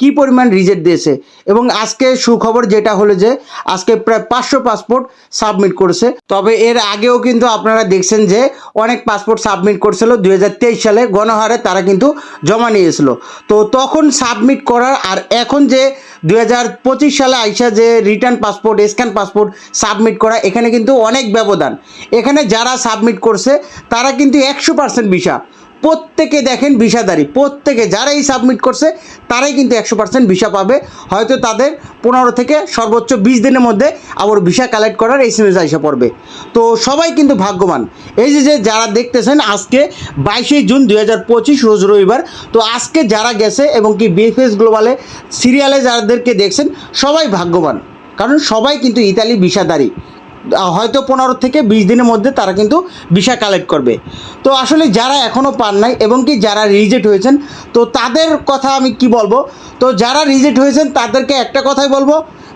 কি পরিমাণ রিজেক্ট দিয়েছে? এবং আজকে সুখবর যেটা হলো যে, আজকে প্রায় পাঁচশো পাসপোর্ট সাবমিট করেছে। তবে এর আগেও কিন্তু আপনারা দেখছেন যে, অনেক পাসপোর্ট সাবমিট করছিল। তেইশ সালে গণহারে তারা কিন্তু জমা নিয়েছিল। তো তখন সাবমিট করার আর এখন যে দু হাজার পঁচিশ সালে আইসা যে return passport scan passport submit করা, এখানে কিন্তু অনেক ব্যবধান। এখানে যারা সাবমিট করছে, তারা কিন্তু একশো পার্সেন্ট ভিসা। প্রত্যেকে দেখেন ভিসাদারি, প্রত্যেকে যারাই সাবমিট করছে, তারাই কিন্তু একশো পার্সেন্ট ভিসা পাবে। হয়তো তাদের পনেরো থেকে সর্বোচ্চ বিশ দিনের মধ্যে আবার ভিসা কালেক্ট করার এস এম এস পড়বে। তো সবাই কিন্তু ভাগ্যবান। এই যে যে যারা দেখতেছেন আজকে বাইশে জুন দুই হাজার পঁচিশ, রোজ রবিবার, তো আজকে যারা গেছে এবং কি বিএফএস গ্লোবালে সিরিয়ালে যাদেরকে দেখছেন, সবাই ভাগ্যবান। কারণ সবাই কিন্তু ইতালি ভিসাদারি। হয়তো পনেরো থেকে বিশ দিনের মধ্যে তারা কিন্তু ভিসা কালেক্ট করবে। তো আসলে যারা এখনও পান নাই এবং কি যারা রিজেক্ট হয়েছেন, তো তাদের কথা আমি কি বলব? তো যারা রিজেক্ট হয়েছেন, তাদেরকে একটা কথাই বলব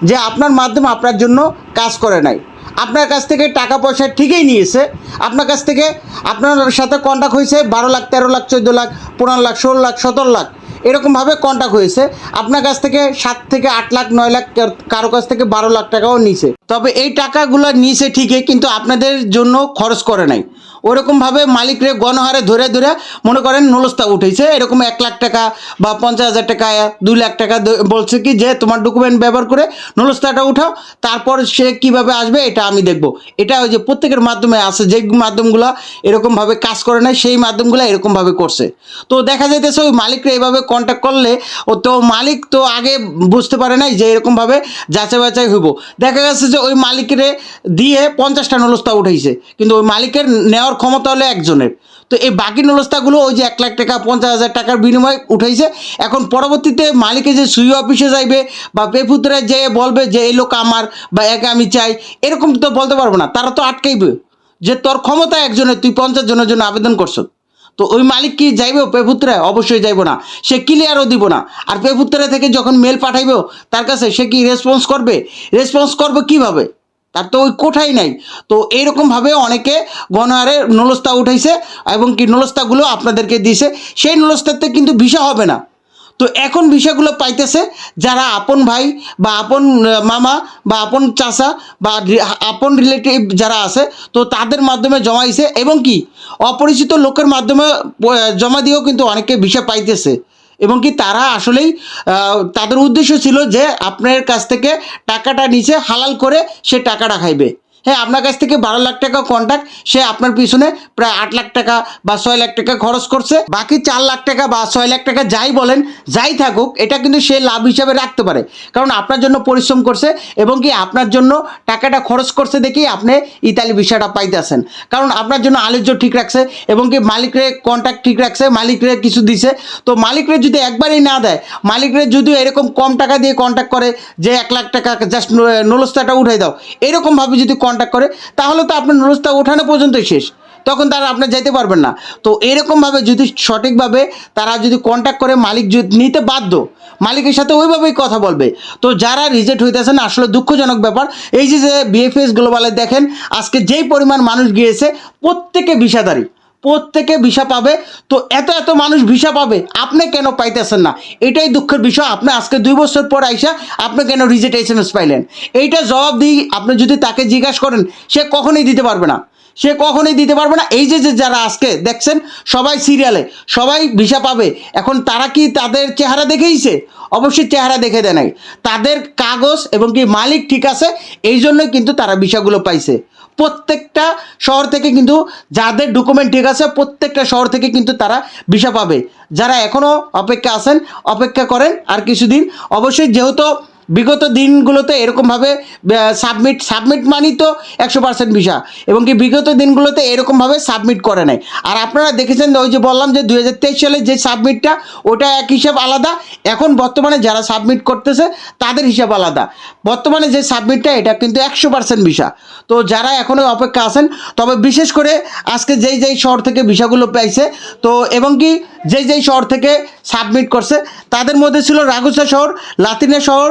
যে আপনার মাধ্যমে আপনার জন্য কাজ করে নাই। আপনার কাছ থেকে টাকা পয়সা ঠিকই নিয়েছে, আপনার কাছ থেকে আপনার সাথে কন্ট্যাক্ট হয়েছে বারো লাখ, তেরো লাখ, চোদ্দ লাখ পনেরো লাখ, ষোলো লাখ, সতেরো লাখ এরকমভাবে কন্ট্যাক্ট হয়েছে। আপনার কাছ থেকে সাত থেকে আট লাখ, নয় লাখ কারও কাছ থেকে বারো লাখ টাকাও নিছে। তবে এই টাকাগুলো নিছে ঠিকই, কিন্তু আপনাদের জন্য খরচ করে নাই। ওরকমভাবে মালিকরে গণহারে ধরে ধরে মনে করেন নলস্তা উঠেছে। এরকম এক লাখ টাকা বা পঞ্চাশ হাজার টাকা, দুই লাখ টাকা বলছে কি যে, তোমার ডকুমেন্ট ব্যবহার করে নলস্তাটা উঠাও, তারপর সে কীভাবে আসবে এটা আমি দেখব। এটা ওই যে প্রত্যেকের মাধ্যমে আছে, যে মাধ্যমগুলো এরকমভাবে কাজ করে না সেই মাধ্যমগুলো এরকমভাবে করছে। তো দেখা যাইতেছে ওই মালিকরা এইভাবে কন্ট্যাক্ট করলে ও তো মালিক তো আগে বুঝতে পারে নাই যে এরকমভাবে যাচাই বাছাই হইব। দেখা গেছে যে ওই মালিকের দিয়ে পঞ্চাশটা নলস্তা উঠাইছে, কিন্তু ওই মালিকের নেওয়ার ক্ষমতা হলো একজনের। তো এই বাকি নলস্তাগুলো ওই যে এক লাখ টাকা, পঞ্চাশ হাজার টাকার বিনিময়ে উঠাইছে। এখন পরবর্তীতে মালিকে যে সুই অফিসে যাইবে বা পেপুতরে যে বলবে যে এই লোক আমার বা একে আমি চাই, এরকম তো বলতে পারব না। তারা তো আটকাইবে। যে তোর ক্ষমতা একজনের, তুই পঞ্চাশ জনের জন্য আবেদন করছ। তো ওই মালিক কি যাইবে পেপুত্রায় অবশ্যই যাইব না। সে ক্লিয়ারও দিব না। আর পেপুত্রায় থেকে যখন মেল পাঠাইব, তার কাছে সে কি রেসপন্স করবে? রেসপন্স করবে কীভাবে? তার তো ওই কোঠাই নাই। তো এইরকমভাবে অনেকে গণহারে নলস্তা উঠাইছে এবং কি নলস্তাগুলো আপনাদেরকে দিয়েছে সেই নলস্তাতে কিন্তু ভিসা হবে না। তো এখন বিষয়গুলো পাইতেছে যারা আপন ভাই বা আপন মামা বা আপন চাচা বা আপন রিলেটিভ যারা আছে, তো তাদের মাধ্যমে জমাইছে এবং কি অপরিচিত লোকের মাধ্যমে জমা দিয়েও কিন্তু অনেকে বিষয় পাইতেছে। এবং কি তারা আসলেই তাদের উদ্দেশ্য ছিল যে আপনার কাছ থেকে টাকাটা নিচে হালাল করে সে টাকাটা খাইবে। হ্যাঁ আপনার কাছ থেকে বারো লাখ টাকা কন্ট্যাক্ট সে আপনার পিছনে প্রায় আট লাখ টাকা বা ছয় লাখ টাকা খরচ করছে। বাকি চার লাখ টাকা বা ছয় লাখ টাকা যাই বলেন, যাই থাকুক, এটা কিন্তু সে লাভ হিসাবে রাখতে পারে। কারণ আপনার জন্য পরিশ্রম করছে এবং কি আপনার জন্য টাকাটা খরচ করছে দেখি আপনি ইতালি ভিসাটা পাইতেছেন। কারণ আপনার জন্য আলোচ্য ঠিক রাখছে এবং কি মালিকরে কন্ট্যাক্ট ঠিক রাখছে, মালিকরে কিছু দিছে। তো মালিকরে যদি একবারই না দেয়, মালিকরে যদি এরকম কম টাকা দিয়ে কন্ট্যাক্ট করে যে এক লাখ টাকা জাস্ট নলস্তাটা উঠাই দাও, এরকমভাবে যদি কন্ট্যাক্ট করে, তাহলে তো আপনার নোটসটা ওঠানো পর্যন্তই শেষ। তখন তারা আপনার যেতে পারবেন না। তো এরকমভাবে যদি সঠিকভাবে তারা যদি কন্ট্যাক্ট করে, মালিক নিতে বাধ্য, মালিকের সাথে ওইভাবেই কথা বলবে। তো যারা রিজেক্ট হইতেছেন আসলে দুঃখজনক ব্যাপার। এই যে বিএফএস গ্লোবালে দেখেন, আজকে যেই পরিমাণ মানুষ গিয়েছে, প্রত্যেকে বিষাদারি। প্রত্যেকে ভিসা পাবে। তো এত এত মানুষ ভিসা পাবে, আপনি কেন পাইতেছেন না? এটাই দুঃখের বিষয়। আপনি আজকে দুই বছর পর আইসা আপনি কেন রিজেক্ট এস এস পাইলেন এইটা জবাব দিই আপনি যদি তাকে জিজ্ঞাসা করেন, সে কখনোই দিতে পারবে না। সে কখনোই দিতে পারবে না। এই যে যে যারা আজকে দেখছেন, সবাই সিরিয়ালে সবাই ভিসা পাবে। এখন তারা কি তাদের চেহারা দেখেইছে? অবশ্যই চেহারা দেখে দেয় নাই। তাদের কাগজ এবং কি মালিক ঠিক আছে, এই জন্যই কিন্তু তারা ভিসাগুলো পাইছে। প্রত্যেকটা শহর থেকে কিন্তু যাদের ডকুমেন্ট ঠিক আছে, প্রত্যেকটা শহর থেকে কিন্তু তারা ভিসা পাবে। যারা এখনও অপেক্ষা আছেন, অপেক্ষা করেন আর কিছুদিন, অবশ্যই যেহেতু বিগত দিনগুলোতে এরকমভাবে সাবমিট সাবমিট মানি তো একশো পার্সেন্ট ভিসা এবং কি বিগত দিনগুলোতে এরকমভাবে সাবমিট করে নাই। আর আপনারা দেখেছেন ওই যে বললাম যে দু হাজার তেইশ সালে যে সাবমিটটা ওটা এক হিসাব আলাদা। এখন বর্তমানে যারা সাবমিট করতেছে, তাদের হিসাব আলাদা। বর্তমানে যে সাবমিটটা এটা কিন্তু একশো পার্সেন্ট ভিসা তো যারা এখনও অপেক্ষা আছেন, তবে বিশেষ করে আজকে যেই যেই শহর থেকে ভিসাগুলো পাইছে, তো এবং কি যেই যেই শহর থেকে সাবমিট করছে, তাদের মধ্যে ছিল রাগুসা শহর, লাতিনা শহর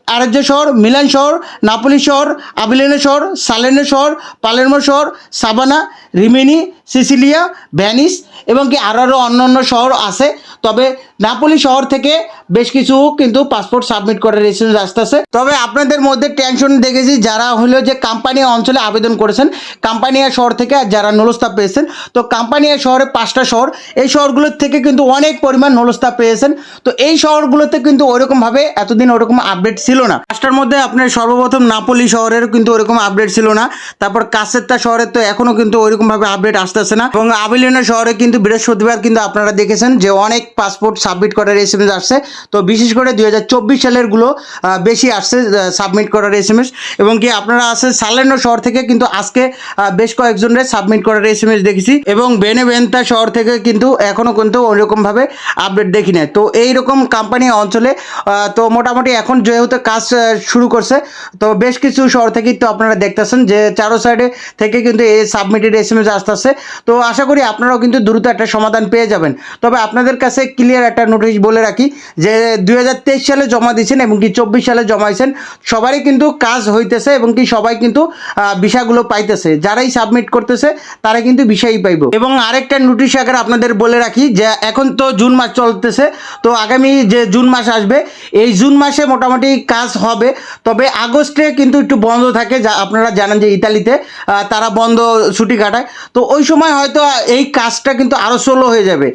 আরাজ্য শহর, মিলান শহর, নাপলি শহর আবিলেনে শহর সালেনে শহর পালেরমো শহর, সাবানা, রিমিনি, সিসিলিয়া, ভ্যানিস এবং কি আরও আরও অন্য অন্য শহর আছে। তবে নাপলি শহর থেকে বেশ কিছু কিন্তু পাসপোর্ট সাবমিট করে রেসিডেন্স আসতেছে। তবে আপনাদের মধ্যে টেনশন দেখেছি যারা হলো যে কাম্পানিয়া অঞ্চলে আবেদন করেছেন। কাম্পানিয়া শহর থেকে আর যারা নলস্তাপ পেয়েছেন। তো কাম্পানিয়া শহরে পাঁচটা শহর। এই শহরগুলোর থেকে কিন্তু অনেক পরিমাণ নলস্তাপ পেয়েছেন। তো এই শহরগুলোতে কিন্তু ওইরকমভাবে এতদিন ওরকম আপডেট ছিল না। পাঁচটার মধ্যে আপনার সর্বপ্রথম নাপলি শহরেরও কিন্তু ওরকম আপডেট ছিল না। তারপর কাসেত্তা শহরের তো এখনও কিন্তু ওইরকমভাবে আপডেট আসতেছে না। এবং আবিলিনা শহরে কিন্তু বৃহস্পতিবার কিন্তু আপনারা দেখেছেন যে অনেক পাসপোর্ট সাবমিট করার এস এম এস আসছে। তো বিশেষ করে দুই সালেরগুলো আহ, বেশি আসছে সাবমিট করার এস এম এস এবং কি আপনারা আছে সালেনো শহর থেকে কিন্তু আজকে বেশ কয়েকজনের সাবমিট করার এস এম এস দেখেছি। এবং বেনেভেন্তা শহর থেকে কিন্তু এখনও কিন্তু ওইরকমভাবে আপডেট দেখি না তো এইরকম কোম্পানি অঞ্চলে তো মোটামুটি এখন যেহেতু কাজ শুরু করছে। তো বেশ কিছু শহর থেকেই তো আপনারা দেখতেছেন যে চারো সাইডে থেকে কিন্তু এই সাবমিটেড এস এম এস আসতেছে। তো আশা করি আপনারাও কিন্তু দ্রুত একটা সমাধান পেয়ে যাবেন। তবে আপনাদের কাছে ক্লিয়ার একটা নোটিশ বলে রাখি যে দু হাজার তেইশ সালে জমা দিয়েছেন এবং কি চব্বিশ সালে জমাইছেন সবারই কিন্তু কাজ হইতেছে এবং কি সবাই কিন্তু বিষয়গুলো পাইতেছে। যারাই সাবমিট করতেছে, তারা কিন্তু বিষয়ই পাইব। এবং আরেকটা নোটিশ আকারে আপনাদের বলে রাখি যে এখন তো জুন মাস চলতেছে, তো আগামী যে জুন মাস আসবে, এই জুন মাসে মোটামুটি কাজ হবে। তবে আগস্টে কিন্তু একটু বন্ধ থাকে, যা আপনারা জানেন যে ইতালিতে তারা বন্ধ ছুটি কাটায়। তো ওই সময় হয়তো এই কাজটা কিন্তু আরও স্লো হয়ে যাবে।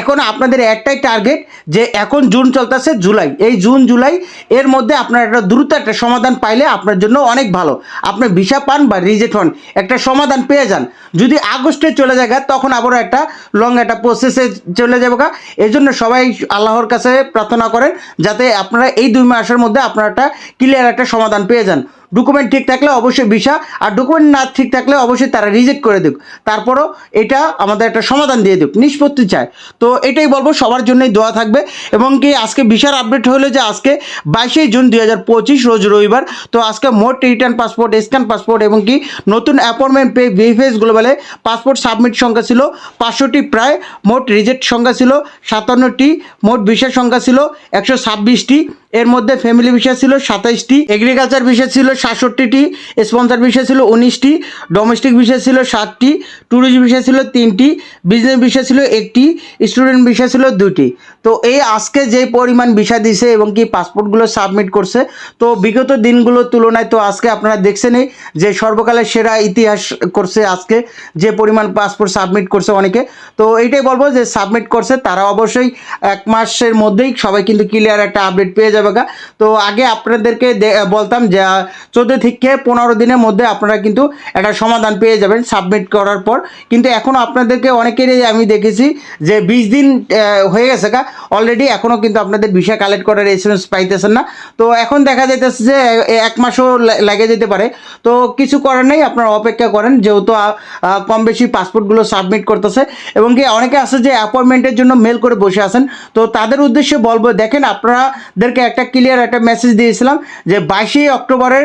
এখন আপনাদের একটাই টার্গেট যে এখন জুন চলতেছে জুলাই। এই জুন, জুলাই এর মধ্যে আপনার একটা দ্রুত একটা সমাধান পাইলে আপনার জন্য অনেক ভালো। আপনি ভিসা পান বা রিজেক্ট হন, একটা সমাধান পেয়ে যান। যদি আগস্টে চলে যায় তখন আবারও একটা লং একটা প্রসেসে চলে যাবে এই জন্য সবাই আল্লাহর কাছে প্রার্থনা করেন, যাতে আপনারা এই দুই মাসের মধ্যে আপনারা একটা ক্লিয়ার একটা সমাধান পেয়ে যান। ডকুমেন্ট ঠিক থাকলে অবশ্যই ভিসা, আর ডকুমেন্ট না ঠিক থাকলে অবশ্যই তারা রিজেক্ট করে দিক। তারপরও এটা আমাদের একটা সমাধান দিয়ে দিক, নিষ্পত্তি চায়। তো এটাই বলব, সবার জন্যই দোয়া থাকবে। এবং কি আজকে ভিসার আপডেট হলো যে আজকে বাইশে জুন দুই হাজার পঁচিশ, রোজ রবিবার। তো আজকে মোট রিটার্ন পাসপোর্ট স্ক্যান পাসপোর্ট এবং কি নতুন অ্যাপয়েন্টমেন্ট পে ভিএফএস গ্লোবালে পাসপোর্ট সাবমিট সংখ্যা ছিল পাঁচশোটি প্রায়, মোট রিজেক্ট সংখ্যা ছিল সাতান্নটি, মোট ভিসার সংখ্যা ছিল একশো ছাব্বিশটি। এর মধ্যে ফ্যামিলি ভিসা ছিল সাতাইশটি এগ্রিকালচার ভিসা ছিল সাতষট্টিটি স্পন্সর ভিসা ছিল উনিশটি ডোমেস্টিক ভিসা ছিল সাতটি ট্যুরিস্ট ভিসা ছিল তিনটি বিজনেস ভিসা ছিল একটি স্টুডেন্ট ভিসা ছিল দুটি। তো এই আজকে যে পরিমাণ ভিসা দিছে এবং কি পাসপোর্টগুলো সাবমিট করছে, তো বিগত দিনগুলোর তুলনায় তো আজকে আপনারা দেখছেনই যে সর্বকালের সেরা ইতিহাস করছে আজকে, যে পরিমাণ পাসপোর্ট সাবমিট করছে অনেকে। তো এইটাই বলব যে সাবমিট করছে তারা অবশ্যই এক মাসের মধ্যেই সবাই কিন্তু ক্লিয়ার একটা আপডেট পেয়ে যাবে তো আগে আপনাদেরকে বলতাম যে চোদ্দ থেকে পনেরো দিনের মধ্যে আপনারা কিন্তু একটা সমাধান পেয়ে যাবেন সাবমিট করার পর। কিন্তু এখন আপনাদেরকে অনেকেরই আমি দেখেছি যে বিশ দিন হয়ে গেছে কা অলরেডি এখনও কিন্তু আপনাদের ভিসা কালেক্ট করার এসএমএস পাইতেছেন না। তো এখন দেখা যাইতেছে যে এক মাসও লেগে যেতে পারে। তো কিছু করার নেই, আপনারা অপেক্ষা করেন। যেহেতু কম বেশি পাসপোর্টগুলো সাবমিট করতেছে। এবং কি অনেকে আছে যে অ্যাপয়েন্টমেন্টের জন্য মেল করে বসে আছেন। তো তাদের উদ্দেশ্যে বলব, দেখেন আপনারাদেরকে একটা ক্লিয়ার একটা মেসেজ দিয়েছিলাম যে বাইশে অক্টোবরের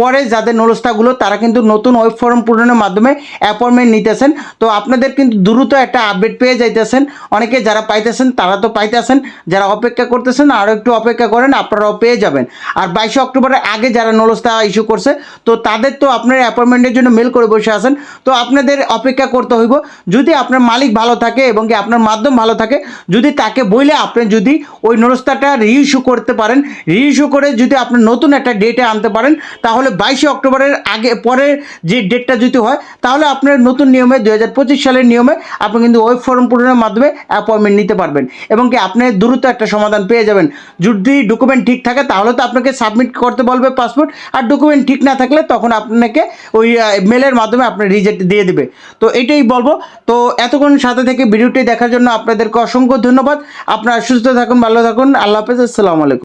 পরে যাদের নলস্তাগুলো তারা কিন্তু নতুন ওয়েব ফর্ম পূরণের মাধ্যমে অ্যাপয়েন্টমেন্ট নিতেছেন। তো আপনাদের কিন্তু দ্রুত একটা আপডেট পেয়ে যাইতেছেন। অনেকে যারা পাইতেছেন, তারা তো পাইতেছেন। যারা অপেক্ষা করতেছেন আরও একটু অপেক্ষা করেন, আপনারাও পেয়ে যাবেন। আর বাইশে অক্টোবরের আগে যারা নলস্তা ইস্যু করছে, তো তাদের তো আপনার অ্যাপয়েন্টমেন্টের জন্য মেল করে বসে আছেন। তো আপনাদের অপেক্ষা করতে হইব। যদি আপনার মালিক ভালো থাকে এবং কি আপনার মাধ্যম ভালো থাকে, যদি তাকে বইলে আপনি যদি ওই নলস্তাটা রিইস্যু করতে পারেন। রিইস্যু করে যদি আপনি নতুন একটা ডেটে আনতে পারেন, তাহলে বাইশে অক্টোবরের আগে, পরের যে ডেটটা যদি হয়, তাহলে আপনার নতুন নিয়মে দু হাজার পঁচিশ সালের নিয়মে আপনি কিন্তু ওয়েব ফর্ম পূরণের মাধ্যমে অ্যাপয়েন্টমেন্ট নিতে পারবেন। এবং কি আপনি দ্রুত একটা সমাধান পেয়ে যাবেন। যদি ডকুমেন্ট ঠিক থাকে, তাহলে তো আপনাকে সাবমিট করতে বলবে পাসপোর্ট আর ডকুমেন্ট ঠিক না থাকলে তখন আপনাকে ওই মেলের মাধ্যমে আপনার রিজেক্ট দিয়ে দেবে। তো এটাই বলব। তো এতক্ষণ সাথে থেকে ভিডিওটি দেখার জন্য আপনাদেরকে অসংখ্য ধন্যবাদ। আপনারা সুস্থ থাকুন, ভালো থাকুন। আল্লাহ হাফেজ। আসসালামু আলাইকুম।